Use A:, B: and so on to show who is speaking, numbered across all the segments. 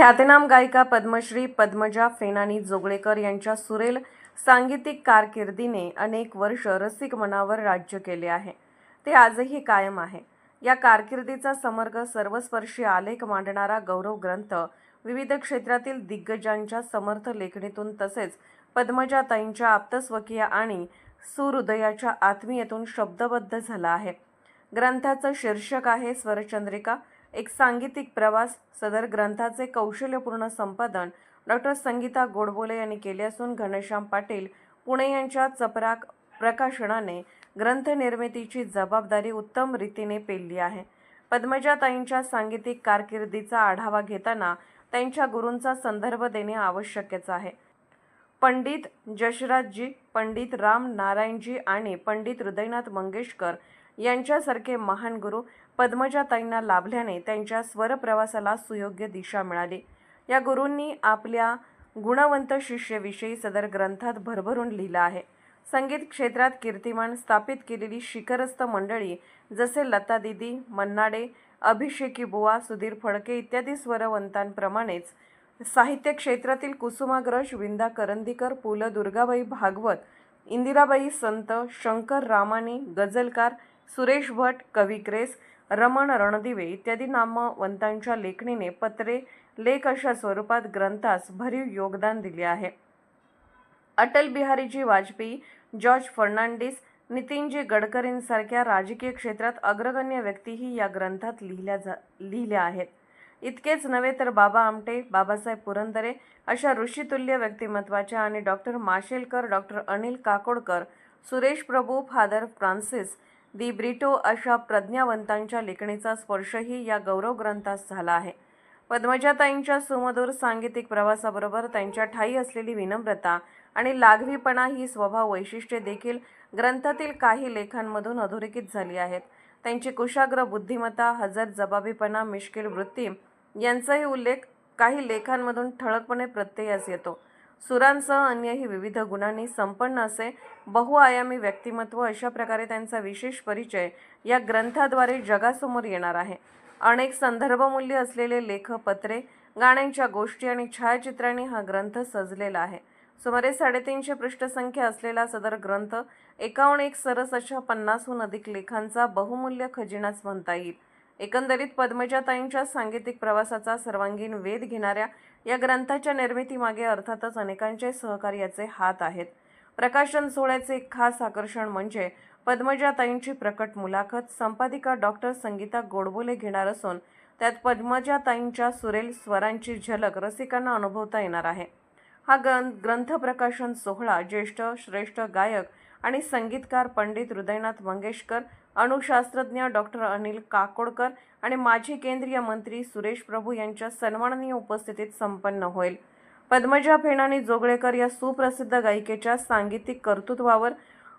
A: ख्यातनाम गायिका पद्मश्री पद्मजा फेनानी जोगळेकर यांच्या सुरेल सांगीतिक कारकिर्दीने अनेक वर्ष रसिक मनावर राज्य केले आहे. ते आजही कायम आहे. या कारकिर्दीचा समर्ग सर्वस्पर्शी आलेख मांडणारा गौरव ग्रंथ विविध क्षेत्रातील दिग्गजांच्या समर्थ लेखणीतून तसेच पद्मजाताईंच्या आप्तस्वकीय आणि सुहृदयाच्या आत्मीयतून शब्दबद्ध झाला आहे. ग्रंथाचं शीर्षक आहे स्वरचंद्रिका. एक सांगीतिक प्रवास सदर ग्रंथाचे कौशल्यपूर्ण संपादन डॉक्टर संगीता गोडबोले यांनी केले असून घनश्याम पाटील पुणे यांच्या चपराक प्रकाशनाने ग्रंथ निर्मितीची जबाबदारी उत्तम रीतीने पेलली आहे. पद्मजाताईंच्या सांगीतिक कारकिर्दीचा आढावा घेताना त्यांच्या गुरूंचा संदर्भ देणे आवश्यकच आहे. पंडित जशराजजी पंडित राम नारायणजी आणि पंडित हृदयनाथ मंगेशकर यांच्यासारखे महान गुरु पद्मजाताईंना लाभल्याने त्यांच्या स्वरप्रवासाला सुयोग्य दिशा मिळाली. या गुरूंनी आपल्या गुणवंत शिष्यविषयी सदर ग्रंथात भरभरून लिहिलं आहे. संगीत क्षेत्रात कीर्तिमान स्थापित केलेली शिखरस्थ मंडळी जसे लता दिदी मन्नाडे अभिषेकी बुवा सुधीर फडके इत्यादी स्वरवंतांप्रमाणेच साहित्य क्षेत्रातील कुसुमाग्रज विंदा करंदीकर पु ल दुर्गाबाई भागवत इंदिराबाई संत शंकर रामानी गझलकार सुरेश भट कविक्रेस रमण रणदिवे इत्यादी नामवंतांच्या लेखणीने पत्रे लेख अशा स्वरूपात ग्रंथास भरीव योगदान दिले आहे. अटल बिहारीजी वाजपेयी जॉर्ज फर्नांडिस नितीनजी गडकरींसारख्या राजकीय क्षेत्रात अग्रगण्य व्यक्तीही या ग्रंथात लिहिल्या जा लिहिल्या आहेत. इतकेच नव्हे तर बाबा आमटे बाबासाहेब पुरंदरे अशा ऋषितुल्य व्यक्तिमत्वाच्या आणि doctor Mashelkar doctor Anil Kakodkar Suresh Prabhu father Francis de Britto अशा प्रज्ञावंतांच्या लेखणीचा स्पर्शही या गौरव ग्रंथास झाला आहे. पद्मजाताईंच्या सुमधुर सांगीतिक प्रवासाबरोबर त्यांच्या ठाई असलेली विनम्रता आणि लागवीपणा ही स्वभाव वैशिष्ट्ये देखील ग्रंथातील काही लेखांमधून अधोरेखित झाली आहेत. त्यांची कुशाग्र बुद्धिमत्ता हजर जबाबीपणा मिश्किल वृत्ती यांचाही उल्लेख काही लेखांमधून ठळकपणे प्रत्ययास येतो. सुरांसह अन्यही विविध गुणांनी संपन्न असे बहुआयामी व्यक्तिमत्व अशा प्रकारे त्यांचा विशेष परिचय या ग्रंथाद्वारे जगासमोर येणार आहे. अनेक संदर्भमूल्य असलेले लेख पत्रे गाण्यांच्या गोष्टी आणि छायाचित्रांनी हा ग्रंथ सजलेला आहे. सुमारे साडेतीनशे पृष्ठसंख्या असलेला सदर ग्रंथ एकावन्न एक सरस अशा पन्नासहून अधिक लेखांचा बहुमूल्य खजिनाच म्हणता येईल. एकंदरीत पद्मजाताईंच्या सांगीतिक प्रवासाचा सर्वांगीण वेध घेणाऱ्या या ग्रंथाच्या निर्मितीमागे अर्थातच अनेकांचे सहकार्याचे हात आहेत. प्रकाशन सोहळ्याचे एक खास आकर्षण म्हणजे पद्मजाताईंची प्रकट मुलाखत संपादिका डॉक्टर संगीता गोडबोले घेणार असून त्यात पद्मजाताईंच्या सुरेल स्वरांची झलक रसिकांना अनुभवता येणार आहे. हा ग्रं ग्रंथ प्रकाशन सोहळा ज्येष्ठ श्रेष्ठ गायक आणि संगीतकार पंडित हृदयनाथ मंगेशकर अणुशास्त्रज्ञ डॉक्टर अनिल काकोडकर आणि माजी केंद्रीय मंत्री सुरेश प्रभू यांच्या सन्माननीय उपस्थितीत संपन्न होईल. पद्मजा फेणानी जोगळेकर या सुप्रसिद्ध गायिकेच्या सांगीतिक कर्तृत्वावर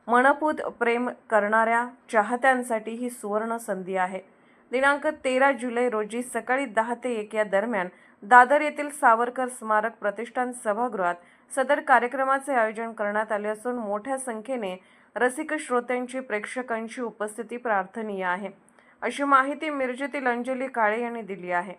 A: मनपूत प्रेम करणाऱ्या चाहत्यांसाठी ही सुवर्ण संधी आहे. दिनांक तेरा जुलै रोजी सकाळी दहा ते एक या दरम्यान दादर येथील सावरकर स्मारक प्रतिष्ठान सभागृहात सदर कार्यक्रमाचे आयोजन करण्यात आले असून मोठ्या संख्येने रसिक श्रोत्यांची प्रेक्षकांची उपस्थिती प्रार्थनीय आहे. अशी माहिती मिरजेतील अंजली काळे यांनी दिली आहे.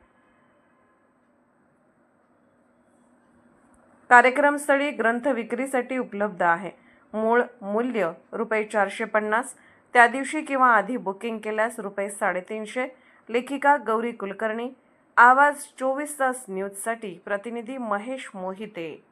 A: कार्यक्रमस्थळी ग्रंथ विक्रीसाठी उपलब्ध आहे. मूळ मूल्य रुपये चारशे पन्नास त्या दिवशी किंवा आधी बुकिंग केल्यास रुपये साडेतीनशे. लेखिका गौरी कुलकर्णी आवाज चोवीस तास न्यूजसाठी प्रतिनिधी महेश मोहिते.